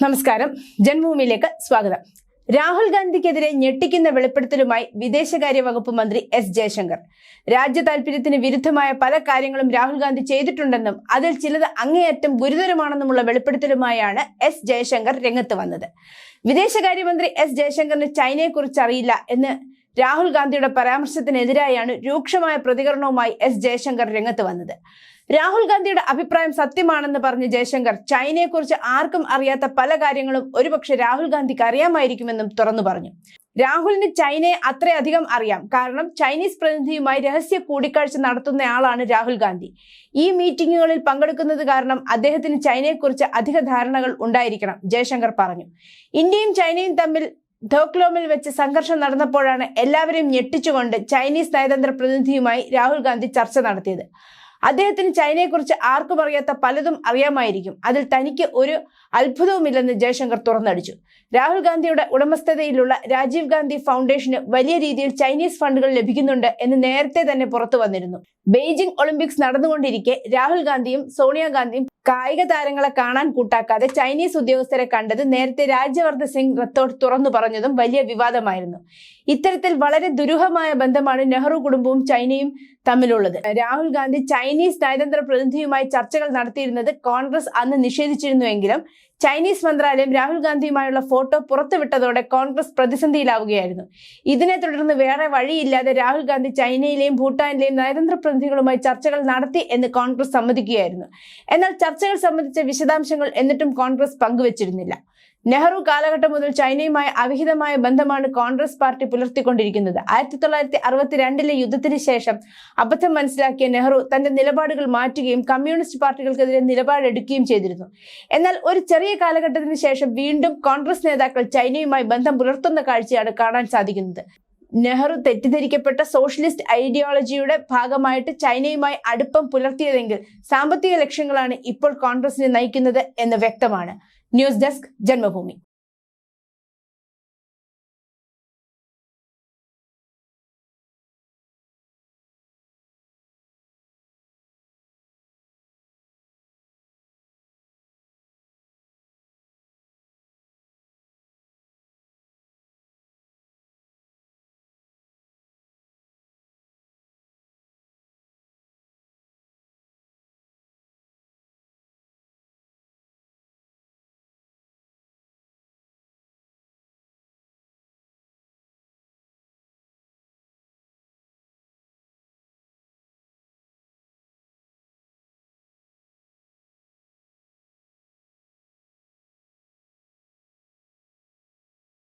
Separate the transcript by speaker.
Speaker 1: നമസ്കാരം. ജന്മഭൂമിയിലേക്ക് സ്വാഗതം. രാഹുൽ ഗാന്ധിക്കെതിരെ ഞെട്ടിക്കുന്ന വെളിപ്പെടുത്തലുമായി വിദേശകാര്യ വകുപ്പ് മന്ത്രി എസ് ജയശങ്കർ. രാജ്യ താൽപര്യത്തിന് വിരുദ്ധമായ പല കാര്യങ്ങളും രാഹുൽ ഗാന്ധി ചെയ്തിട്ടുണ്ടെന്നും അതിൽ ചിലത് അങ്ങേയറ്റം ഗുരുതരമാണെന്നുമുള്ള വെളിപ്പെടുത്തലുമായാണ് എസ് ജയശങ്കർ രംഗത്ത് വന്നത്. വിദേശകാര്യമന്ത്രി എസ് ജയശങ്കറിന് ചൈനയെക്കുറിച്ച് അറിയില്ല എന്ന് രാഹുൽ ഗാന്ധിയുടെ പരാമർശത്തിനെതിരായാണ് രൂക്ഷമായ പ്രതികരണവുമായി എസ് ജയശങ്കർ രംഗത്ത് വന്നത്. രാഹുൽ ഗാന്ധിയുടെ അഭിപ്രായം സത്യമാണെന്ന് പറഞ്ഞ ജയശങ്കർ ചൈനയെക്കുറിച്ച് ആർക്കും അറിയാത്ത പല കാര്യങ്ങളും ഒരുപക്ഷെ രാഹുൽ ഗാന്ധിക്ക് അറിയാമായിരിക്കുമെന്നും തുറന്നു പറഞ്ഞു. രാഹുലിന് ചൈനയെ അത്രയധികം അറിയാം. കാരണം ചൈനീസ് പ്രതിനിധിയുമായി രഹസ്യ കൂടിക്കാഴ്ച നടത്തുന്നയാളാണ് രാഹുൽ ഗാന്ധി. ഈ മീറ്റിംഗുകളിൽ പങ്കെടുക്കുന്നത് കാരണം അദ്ദേഹത്തിന് ചൈനയെക്കുറിച്ച് അധിക ധാരണകൾ ഉണ്ടായിരിക്കണം ജയശങ്കർ പറഞ്ഞു. ഇന്ത്യയും ചൈനയും തമ്മിൽ ധോക്ലോമിൽ വെച്ച് സംഘർഷം നടന്നപ്പോഴാണ് എല്ലാവരെയും ഞെട്ടിച്ചുകൊണ്ട് ചൈനീസ് നയതന്ത്ര പ്രതിനിധിയുമായി രാഹുൽ ഗാന്ധി ചർച്ച നടത്തിയത്. അദ്ദേഹത്തിന് ചൈനയെക്കുറിച്ച് ആർക്കും അറിയാത്ത പലതും അറിയാമായിരിക്കും. അതിൽ തനിക്ക് ഒരു അത്ഭുതവുമില്ലെന്ന് ജയശങ്കർ തുറന്നടിച്ചു. രാഹുൽ ഗാന്ധിയുടെ ഉടമസ്ഥതയിലുള്ള രാജീവ് ഗാന്ധി ഫൗണ്ടേഷന് വലിയ രീതിയിൽ ചൈനീസ് ഫണ്ടുകൾ ലഭിക്കുന്നുണ്ട് എന്ന് നേരത്തെ തന്നെ പുറത്തു വന്നിരുന്നു. ബെയ്ജിംഗ് ഒളിമ്പിക്സ് നടന്നുകൊണ്ടിരിക്കെ രാഹുൽ ഗാന്ധിയും സോണിയാഗാന്ധിയും കായിക താരങ്ങളെ കാണാൻ കൂട്ടാക്കാതെ ചൈനീസ് ഉദ്യോഗസ്ഥരെ കണ്ടത് നേരത്തെ രാജ്യവർദ്ധ സിംഗ് റത്തോഡ് തുറന്നു പറഞ്ഞതും വലിയ വിവാദമായിരുന്നു. ഇത്തരത്തിൽ വളരെ ദുരൂഹമായ ബന്ധമാണ് നെഹ്റു കുടുംബവും ചൈനയും തമ്മിലുള്ളത്. രാഹുൽ ഗാന്ധി ചൈനീസ് നയതന്ത്ര പ്രതിനിധിയുമായി ചർച്ചകൾ നടത്തിയിരുന്നത് കോൺഗ്രസ് അന്ന് നിഷേധിച്ചിരുന്നുവെങ്കിലും ചൈനീസ് മന്ത്രാലയം രാഹുൽ ഗാന്ധിയുമായുള്ള ഫോട്ടോ പുറത്തുവിട്ടതോടെ കോൺഗ്രസ് പ്രതിസന്ധിയിലാവുകയായിരുന്നു. ഇതിനെ തുടർന്ന് വേറെ വഴിയില്ലാതെ രാഹുൽ ഗാന്ധി ചൈനയിലെയും ഭൂട്ടാനിലെയും നയതന്ത്ര പ്രതിനിധികളുമായി ചർച്ചകൾ നടത്തി എന്ന് കോൺഗ്രസ് സമ്മതിക്കുകയായിരുന്നു. എന്നാൽ ചർച്ചകൾ സംബന്ധിച്ച വിശദാംശങ്ങൾ എന്നിട്ടും കോൺഗ്രസ് പങ്കുവച്ചിരുന്നില്ല. നെഹ്റു കാലഘട്ടം മുതൽ ചൈനയുമായി അവിഹിതമായ ബന്ധമാണ് കോൺഗ്രസ് പാർട്ടി പുലർത്തിക്കൊണ്ടിരിക്കുന്നത്. ആയിരത്തി തൊള്ളായിരത്തി അറുപത്തിരണ്ടിലെ യുദ്ധത്തിന് ശേഷം അബദ്ധം മനസ്സിലാക്കിയ നെഹ്റു തന്റെ നിലപാടുകൾ മാറ്റുകയും കമ്മ്യൂണിസ്റ്റ് പാർട്ടികൾക്കെതിരെ നിലപാടെടുക്കുകയും ചെയ്തിരുന്നു. എന്നാൽ ഒരു ചെറിയ കാലഘട്ടത്തിന് ശേഷം വീണ്ടും കോൺഗ്രസ് നേതാക്കൾ ചൈനയുമായി ബന്ധം പുലർത്തുന്ന കാഴ്ചയാണ് കാണാൻ സാധിക്കുന്നത്. നെഹ്റു തെറ്റിദ്ധരിക്കപ്പെട്ട സോഷ്യലിസ്റ്റ് ഐഡിയോളജിയുടെ ഭാഗമായിട്ട് ചൈനയുമായി അടുപ്പം പുലർത്തിയതെങ്കിൽ സാമ്പത്തിക ലക്ഷ്യങ്ങളാണ് ഇപ്പോൾ കോൺഗ്രസിനെ നയിക്കുന്നത് എന്ന് വ്യക്തമാണ്. News desk Janmabhumi.